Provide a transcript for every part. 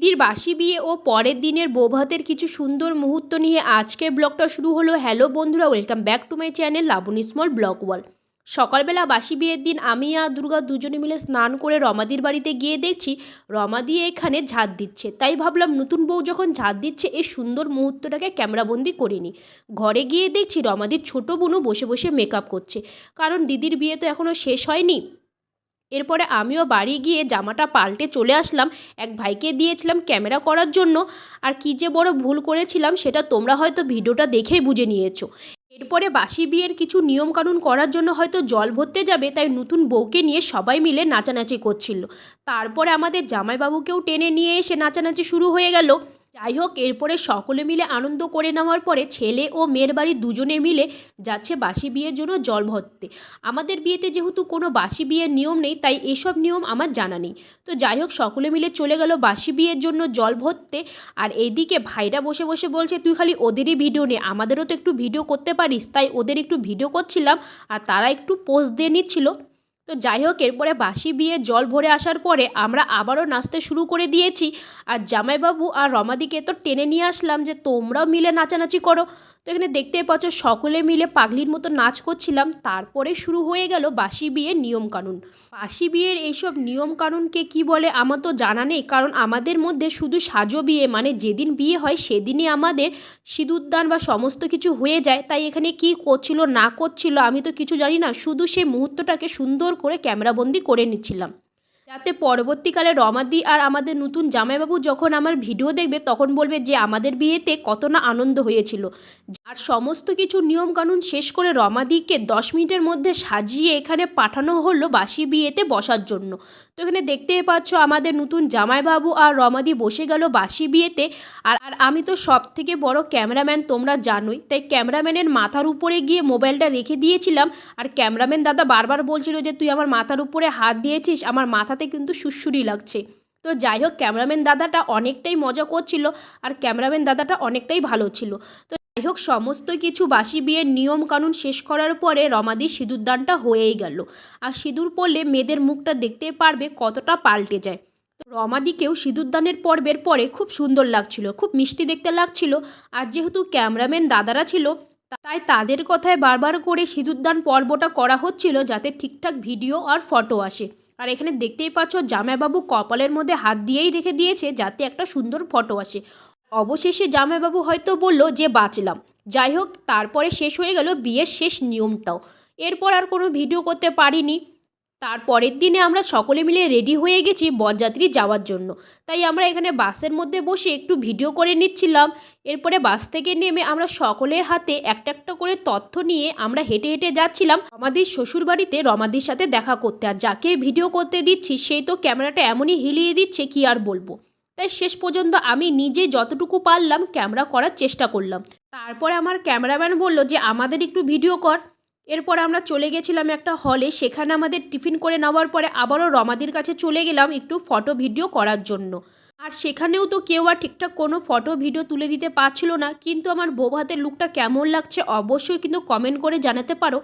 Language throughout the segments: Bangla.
দিদির বাসি বিয়ে ও পরের দিনের বৌভাতের কিছু সুন্দর মুহূর্ত নিয়ে আজকের ব্লগটা শুরু হলো। হ্যালো বন্ধুরা, welcome back to my channel Laboni small blog wall সকালবেলা বাসি বিয়ের দিন আমি আর দুর্গা দুজনে মিলে স্নান করে রমাদির বাড়িতে গিয়ে দেখছি রমাদি এখানে ঝাঁট দিচ্ছে। তাই ভাবলাম নতুন বউ যখন ঝাঁট দিচ্ছে এই সুন্দর মুহূর্তটাকে ক্যামেরাবন্দি করে নিই। ঘরে গিয়ে দেখছি রমাদির ছোটো বোনও বসে বসে মেকআপ করছে। কারণ দিদির বিয়ে তো এখনও শেষ হয়নি। এরপরে আমিও বাড়ি গিয়ে জামাটা পাল্টে চলে আসলাম। এক ভাইকে দিয়েছিলাম ক্যামেরা করার জন্য। আর কী যে বড় ভুল করেছিলাম সেটা তোমরা হয়তো ভিডিওটা দেখেই বুঝে নিয়েছো। এরপরে বাসি বিয়ের কিছু নিয়মকানুন করার জন্য হয়তো জল ভরতে যাবে, তাই নতুন বউকে নিয়ে সবাই মিলে নাচানাচি করছিল। তারপরে আমাদের জামাইবাবুকেও টেনে নিয়ে এসে নাচানাচি শুরু হয়ে গেল। যাই হোক, এরপরে সকলে মিলে আনন্দ করে নেওয়ার পরে ছেলে ও মেয়ের বাড়ি দুজনে মিলে যাচ্ছে বাসি বিয়ের জন্য জল ভরতে। আমাদের বিয়েতে যেহেতু কোনো বাসি বিয়ের নিয়ম নেই, তাই এসব নিয়ম আমার জানা নেই। তো যাই হোক, সকলে মিলে চলে গেল বাসি বিয়ের জন্য জল ভরতে। আর এইদিকে ভাইরা বসে বসে বলছে, তুই খালি ওদেরই ভিডিও নে। আমাদেরও তো একটু ভিডিও করতে পারিস। তাই ওদের একটু ভিডিও করছিলাম, আর তারা একটু পোস্ট দিয়ে নিচ্ছিল। তো যাই হোক, এরপরে বাসি বিয়ে জল ভরে আসার পরে আমরা আবারও নাচতে শুরু করে দিয়েছি। আর জামাইবাবু আর রমাদিকে তো টেনে নিয়ে আসলাম যে, তোমরাও মিলে নাচানাচি করো। তো এখানে দেখতেই পাচ্ছ, সকলে মিলে পাগলির মতো নাচ করছিলাম। তারপরে শুরু হয়ে গেল বাসি বিয়ের নিয়মকানুন। বাসি বিয়ের এইসব নিয়মকানুনকে কি বলে আমার তো জানা নেই, কারণ আমাদের মধ্যে শুধু সাজো বিয়ে মানে যেদিন বিয়ে হয় সেদিনই আমাদের সিঁদুরদান বা সমস্ত কিছু হয়ে যায়। তাই এখানে কি করছিল, না করছিল আমি তো কিছু জানি না। শুধু সেই মুহূর্তটাকে সুন্দর করে ক্যামেরাবন্দি করে নিচ্ছিলাম। যাতে পরবর্তীকালে রমাদি আর আমাদের নতুন জামাইবাবু যখন আমার ভিডিও দেখবে তখন বলবে যে আমাদের বিয়েতে কত না আনন্দ হয়েছিল। আর সমস্ত কিছু নিয়মকানুন শেষ করে রমাদিকে দশ মিনিটের মধ্যে সাজিয়ে এখানে পাঠানো হলো বাসি বিয়েতে বসার জন্য। তো এখানে দেখতেই পাচ্ছ আমাদের নতুন জামাইবাবু আর রমাদি বসে গেল বাসি বিয়েতে। আর আর আমি তো সব থেকে বড় ক্যামেরাম্যান তোমরা জানোই। তাই ক্যামেরাম্যানের মাথার উপরে গিয়ে মোবাইলটা রেখে দিয়েছিলাম। আর ক্যামেরাম্যান দাদা বারবার বলছিল যে, তুই আমার মাথার উপরে হাত দিয়েছিস, আমার মাথাতে কিন্তু সুরসুরি লাগছে। তো যাই হোক ক্যামেরাম্যান দাদাটা অনেকটাই মজা করছিল আর ক্যামেরাম্যান দাদাটা অনেকটাই ভালো ছিল। তো যাই হোক সমস্ত কিছু বাসি বিয়ের নিয়ম কানুন শেষ করার পরে রমাদির সিঁদুরদানটা হয়েই গেল। আর সিঁদুর পড়লে মেয়েদের মুখটা দেখতে পারবে কতটা পাল্টে যায়। রমাদিকেও সিঁদুরদানের পর্বের পরে খুব সুন্দর লাগছিল, খুব মিষ্টি দেখতে লাগছিল। আর যেহেতু ক্যামেরাম্যান দাদারা ছিল তাই তাদের কথায় বারবার করে সিঁদুরদান পর্বটা করা হচ্ছিল যাতে ঠিকঠাক ভিডিও আর ফটো আসে। আর এখানে দেখতেই পাচ্ছ, জামাইবাবু কপালের মধ্যে হাত দিয়েই রেখে দিয়েছে যাতে একটা সুন্দর ফটো আসে। অবশেষে জামাইবাবু হয়তো বলল যে, বাঁচলাম। যাই হোক, তারপরে শেষ হয়ে গেল বিয়ের শেষ নিয়মটাও। এরপর আর কোনো ভিডিও করতে পারিনি। তারপরের দিনে আমরা সকলে মিলে রেডি হয়ে গেছি বরযাত্রী যাওয়ার জন্য। তাই আমরা এখানে বাসের মধ্যে বসে একটু ভিডিও করে নিচ্ছিলাম। এরপরে বাস থেকে নেমে আমরা সকলের হাতে একটা একটা করে তথ্য নিয়ে আমরা হেঁটে হেঁটে যাচ্ছিলাম আমাদের শ্বশুরবাড়িতে রমাদির সাথে দেখা করতে। আর যাকে ভিডিও করতে দিচ্ছি সেই তো ক্যামেরাটা এমনই হিলিয়ে দিচ্ছে কি আর বলব। তাই শেষ পর্যন্ত আমি নিজে যতটুকু পারলাম ক্যামেরা করার চেষ্টা করলাম। তারপরে আমার ক্যামেরাম্যান বলল যে, আমাদের একটু ভিডিও কর। এরপর আমরা চলে গেছিলাম একটা হলে সেখানে আমাদের টিফিন করে নেওয়ার পরে আবারও রমাদির কাছে চলে গেলাম একটু ফটো ভিডিও করার জন্য। আর সেখানেও তো কেউ আর ঠিকঠাক কোনো ফটো ভিডিও তুলে দিতে পারছিল না। কিন্তু আমার বউ হাতের লুকটা কেমন লাগছে অবশ্যই কিন্তু কমেন্ট করে জানাতে পারো।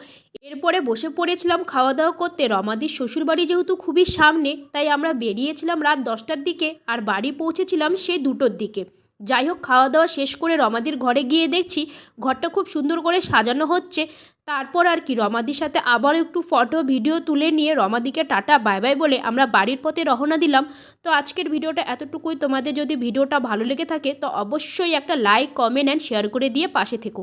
এরপরে বসে পড়েছিলাম খাওয়া দাওয়া করতে। রমাদির শ্বশুরবাড়ি যেহেতু খুবই সামনে, তাই আমরা বেরিয়েছিলাম রাত দশটার দিকে। আর বাড়ি পৌঁছেছিলাম সেই দুটোর দিকে। যাই হোক খাওয়া দাওয়া শেষ করে রমাদির ঘরে গিয়ে দেখছি ঘরটা খুব সুন্দর করে সাজানো হচ্ছে। তারপর আর কি, রমাদির সাথে আবার একটু ফটো, ভিডিও তুলে নিয়ে রমাদিকে টাটা, বাই বাই বলে আমরা বাড়ির পথে রওনা দিলাম। তো আজকের ভিডিওটা এতটুকুই। তোমাদের যদি ভিডিওটা ভালো লেগে থাকে, তো অবশ্যই একটা লাইক, কমেন্ট অ্যান্ড শেয়ার করে দিয়ে পাশে থেকো।